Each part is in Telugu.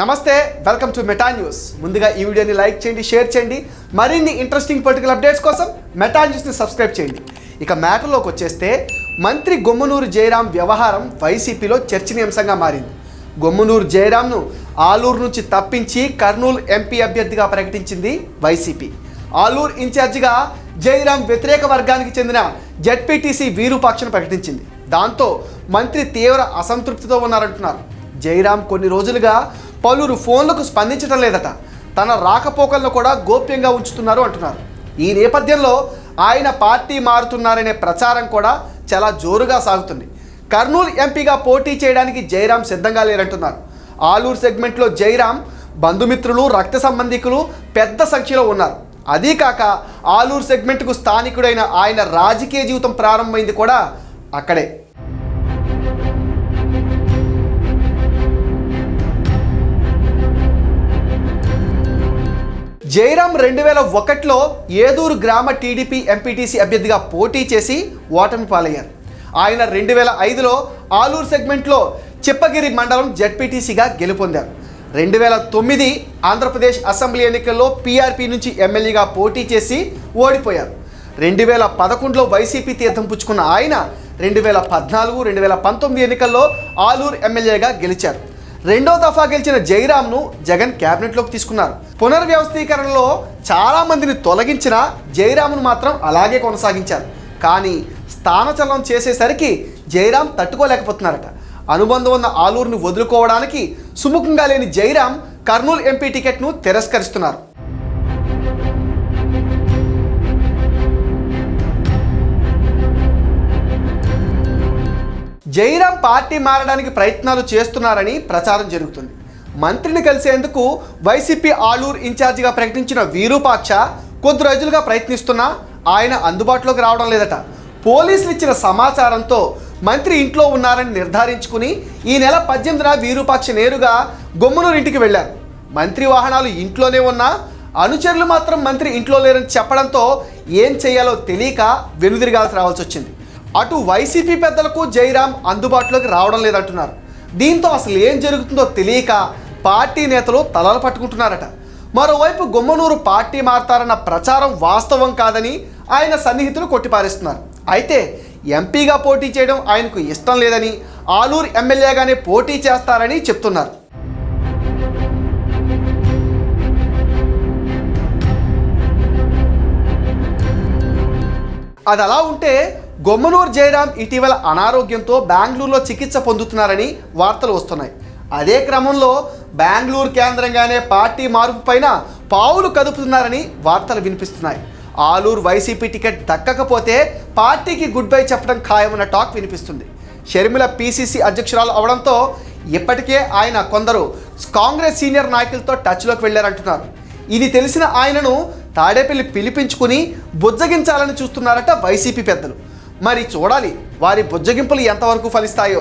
నమస్తే వెల్కమ్ టు మెటా న్యూస్ ముందుగా ఈ వీడియోని లైక్ చేయండి షేర్ చేయండి. మరిన్ని ఇంట్రెస్టింగ్ పొలిటికల్ అప్డేట్స్ కోసం మెటా న్యూస్ని సబ్స్క్రైబ్ చేయండి. ఇక మ్యాటర్లోకి వచ్చేస్తే మంత్రి గొమ్మనూరు జయరాం వ్యవహారం వైసీపీలో చర్చనీయాంశంగా మారింది. గొమ్మనూరు జయరాంను ఆలూరు నుంచి తప్పించి కర్నూలు ఎంపీ అభ్యర్థిగా ప్రకటించింది వైసీపీ. ఆలూరు ఇన్ఛార్జిగా జయరాం వ్యతిరేక వర్గానికి చెందిన జడ్పీటీసీ వీరుపాక్షను ప్రకటించింది. దాంతో మంత్రి తీవ్ర అసంతృప్తితో ఉన్నారంటున్నారు. జయరాం కొన్ని రోజులుగా పలువురు ఫోన్లకు స్పందించడం లేదట. తన రాకపోకలను కూడా గోప్యంగా ఉంచుతున్నారు అంటున్నారు. ఈ నేపథ్యంలో ఆయన పార్టీ మారుతున్నారనే ప్రచారం కూడా చాలా జోరుగా సాగుతుంది. కర్నూలు ఎంపీగా పోటీ చేయడానికి జయరాం సిద్ధంగా లేరంటున్నారు. ఆలూరు సెగ్మెంట్లో జయరాం బంధుమిత్రులు రక్త సంబంధికులు పెద్ద సంఖ్యలో ఉన్నారు. అదీ కాక ఆలూరు సెగ్మెంట్కు స్థానికుడైన ఆయన రాజకీయ జీవితం ప్రారంభమైంది కూడా అక్కడే. జయరాం రెండు వేల ఒకటిలో ఏదూరు గ్రామ టీడీపీ ఎంపీటీసీ అభ్యర్థిగా పోటీ చేసి ఓటమి పాలయ్యారు. ఆయన రెండు వేల ఐదులో ఆలూరు సెగ్మెంట్లో చిప్పగిరి మండలం జడ్పీటీసీగా గెలుపొందారు. రెండు వేల తొమ్మిది ఆంధ్రప్రదేశ్ అసెంబ్లీ ఎన్నికల్లో పీఆర్పీ నుంచి ఎమ్మెల్యేగా పోటీ చేసి ఓడిపోయారు. రెండు వేల పదకొండులో వైసీపీ తీర్థం పుచ్చుకున్న ఆయన రెండు వేల పద్నాలుగు రెండు వేల పంతొమ్మిది ఎన్నికల్లో ఆలూరు ఎమ్మెల్యేగా గెలిచారు. రెండో దఫా గెలిచిన జైరామ్ను జగన్ క్యాబినెట్లోకి తీసుకున్నారు. పునర్వ్యవస్థీకరణలో చాలా మందిని తొలగించిన జయరాంను మాత్రం అలాగే కొనసాగించారు. కానీ స్థానచలనం చేసేసరికి జయరాం తట్టుకోలేకపోతున్నారట. అనుబంధం ఉన్న ఆలూరును వదులుకోవడానికి సుముఖంగా లేని జయరాం కర్నూలు ఎంపీ టికెట్ను తిరస్కరిస్తున్నారు. జైరాం పార్టీ మారడానికి ప్రయత్నాలు చేస్తున్నారని ప్రచారం జరుగుతుంది. మంత్రిని కలిసేందుకు వైసీపీ ఆలూరు ఇన్ఛార్జిగా ప్రకటించిన వీరూపాక్ష కొద్ది రోజులుగా ప్రయత్నిస్తున్నా ఆయన అందుబాటులోకి రావడం లేదట. పోలీసులు ఇచ్చిన సమాచారంతో మంత్రి ఇంట్లో ఉన్నారని నిర్ధారించుకుని ఈ నెల పద్దెనిమిదిన వీరూపాక్ష నేరుగా గొమ్మనూరు ఇంటికి వెళ్ళారు. మంత్రి వాహనాలు ఇంట్లోనే ఉన్నా అనుచరులు మాత్రం మంత్రి ఇంట్లో లేరని చెప్పడంతో ఏం చేయాలో తెలియక వెనుదిరగాల్సి రావాల్సి వచ్చింది. అటు వైసీపీ పెద్దలకు జైరాం అందుబాటులోకి రావడం లేదంటున్నారు. దీంతో అసలు ఏం జరుగుతుందో తెలియక పార్టీ నేతలు తలలు పట్టుకుంటున్నారట. మరోవైపు గుమ్మనూరు పార్టీ మారతారన్న ప్రచారం వాస్తవం కాదని ఆయన సన్నిహితులు కొట్టిపారేస్తున్నారు. అయితే ఎంపీగా పోటీ చేయడం ఆయనకు ఇష్టం లేదని ఆలూరు ఎమ్మెల్యేగానే పోటీ చేస్తారని చెప్తున్నారు. అది అలా ఉంటే గొమ్మనూరు జయరాం ఇటీవల అనారోగ్యంతో బెంగళూరులో చికిత్స పొందుతున్నారని వార్తలు వస్తున్నాయి. అదే క్రమంలో బెంగళూరు కేంద్రంగానే పార్టీ మార్పు పైన పావులు కదుపుతున్నారని వార్తలు వినిపిస్తున్నాయి. ఆలూరు వైసీపీ టికెట్ దక్కకపోతే పార్టీకి గుడ్ బై చెప్పడం ఖాయమన్న టాక్ వినిపిస్తుంది. షర్మిల పీసీసీ అధ్యక్షురాలు అవడంతో ఇప్పటికే ఆయన కొందరు కాంగ్రెస్ సీనియర్ నాయకులతో టచ్లోకి వెళ్ళారంటున్నారు. ఇది తెలిసిన ఆయనను తాడేపల్లి పిలిపించుకుని బుజ్జగించాలని చూస్తున్నారట వైసీపీ పెద్దలు. మరి చూడాలి వారి బుజ్జగింపులు ఎంతవరకు ఫలిస్తాయో.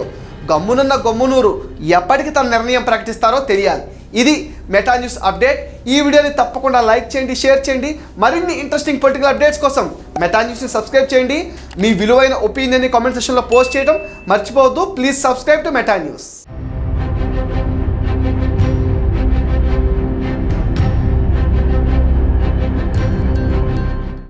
గమ్మునున్న గమ్మునూరు ఎప్పటికి తన నిర్ణయం ప్రకటిస్తారో తెలియాలి. ఇది మెటా న్యూస్ అప్డేట్. ఈ వీడియోని తప్పకుండా లైక్ చేయండి షేర్ చేయండి. మరిన్ని ఇంట్రెస్టింగ్ పొలిటికల్ అప్డేట్స్ కోసం మెటా న్యూస్ని సబ్స్క్రైబ్ చేయండి. మీ విలువైన ఒపీనియన్ని కామెంట్ సెక్షన్లో పోస్ట్ చేయడం మర్చిపోవద్దు. Please subscribe to Meta news.